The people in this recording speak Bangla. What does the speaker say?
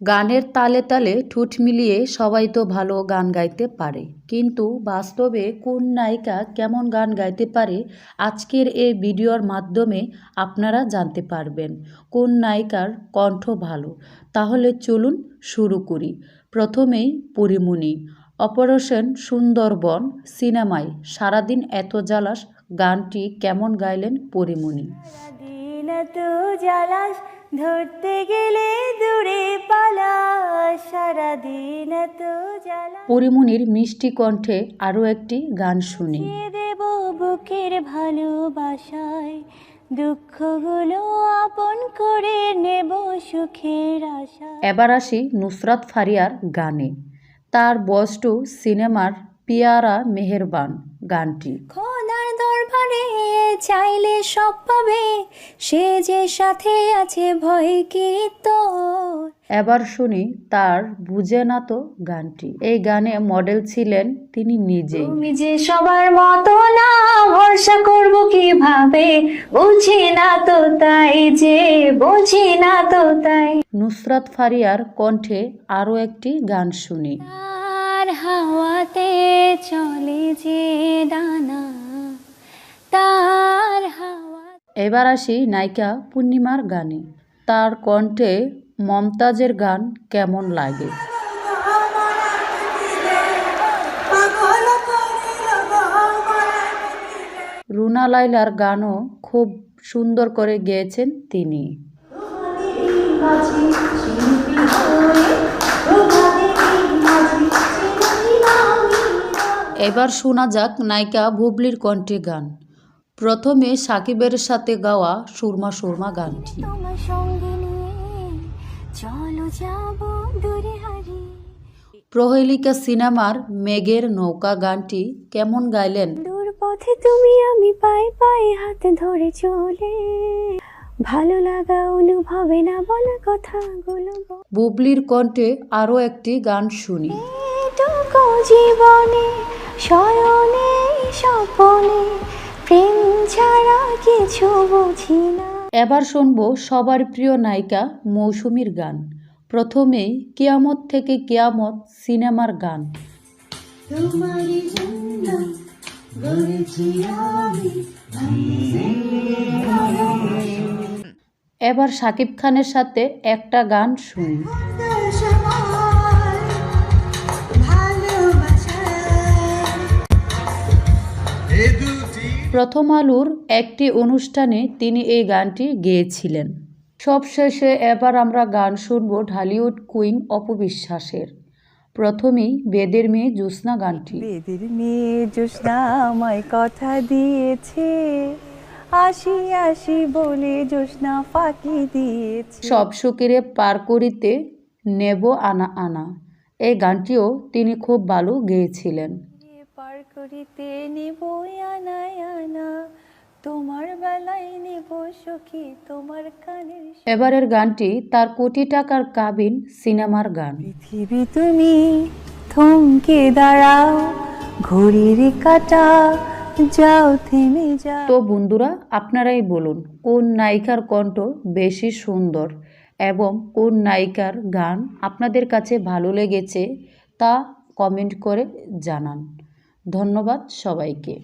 গানের তালে তালে ঠুট মিলিয়ে সবাই তো ভালো গান গাইতে পারে। কিন্তু বাস্তবে কোন নায়িকা কেমন গান গাইতে পারে আজকের এই ভিডিওর মাধ্যমে আপনারা জানতে পারবেন কোন নায়িকার কণ্ঠ ভালো। তাহলে চলুন শুরু করি। প্রথমেই পরিমণি। অপারেশন সুন্দরবন সিনেমায় সারাদিন এত জ্বালাস, গানটি কেমন গাইলেন পরিমণি? ধরতে গেলে পরিমণির মিষ্টি কণ্ঠে আরও একটি গান শুনি। দেব বুকের ভালোবাসায় দুঃখগুলো আপন করে নেব সুখের আশা এবার আসি নুসরাত ফারিয়ার গানে। তার বস্তু সিনেমার পিয়ারা মেহেরবান গানটি। খোদার দরবারে চাইলে সব পাবে সে যে সাথে আছে ভয় কি তোর? এবার শুনি তার বুঝে না তো গানটি। এই গানে মডেল ছিলেন তিনি নিজেই। নিজে সবার মতো না ভরসা করব কীভাবে? বুঝি না তো তাই যে বুঝি না তো তাই। নুসরাত ফারিয়ার কণ্ঠে আরও একটি গান শুনি। তার হাওয়াতে চলে যে ডানা তার হাওয়া এবার আসি নায়িকা পূর্ণিমার গানে। তার কণ্ঠে মমতাজের গান কেমন লাগে? রুনা লাইলার গানও খুব সুন্দর করে গেয়েছেন তিনি। এবার শোনা যাক নায়িকা বুবলির কণ্ঠে গান। প্রথমে সাকিবের সাথে গাওয়া সুরমা সুরমা গানটি। চলো যাব দূরে হারিয়ে প্রহেলিকা সিনেমার মেঘের নৌকা গানটি কেমন গাইলেন? দূর পথে তুমি আমি পাই পাই হাত ধরে চলে। ভালো লাগা অনুভবে না বলা কথাগুলো বল। বুবলির কণ্ঠে আরও একটি গান শুনি। এটুকু জীবনে শয়নে স্বপনে প্রেম ছাড়া কিছু বুঝি না। এবার শুনব সবার প্রিয় নায়িকা মৌসুমীর গান। প্রথমেই কিয়ামত থেকে কিয়ামত সিনেমার গান। এবার সাকিব খানের সাথে একটা গান শুনি। প্রথম আলোর একটি অনুষ্ঠানে তিনি এই গানটি গেয়েছিলেন। সবশেষে এবার আমরা গান শুনব ঢালিউড কুইন অপবিশ্বাসের। প্রথমেই বেদের মেয়ে জ্যোৎস্না গানটি। বেদের মেয়ে জ্যোৎস্না আমায় কথা দিয়েছে। আসি আসি বলে জ্যোৎস্না ফাঁকি দিয়েছে। সব সুকিরে পার করিতে নেব আনা আনা। এই গানটিও তিনি খুব ভালো গেয়েছিলেন। করিতে নিব আনায় আনা তোমার বেলায় নিব সখী তোমার কানের এবারের গানটি তার কোটি টাকার কাবিন সিনেমার গান। পৃথিবী তুমি থমকে দাঁড়াও ঘড়ির কাটা যাও থেমে যাও। তো বন্ধুরা আপনারাই বলুন কোন নায়িকার কণ্ঠ বেশি সুন্দর এবং কোন নায়িকার গান আপনাদের কাছে ভালো লেগেছে তা কমেন্ট করে জানান। ধন্যবাদ সবাইকে।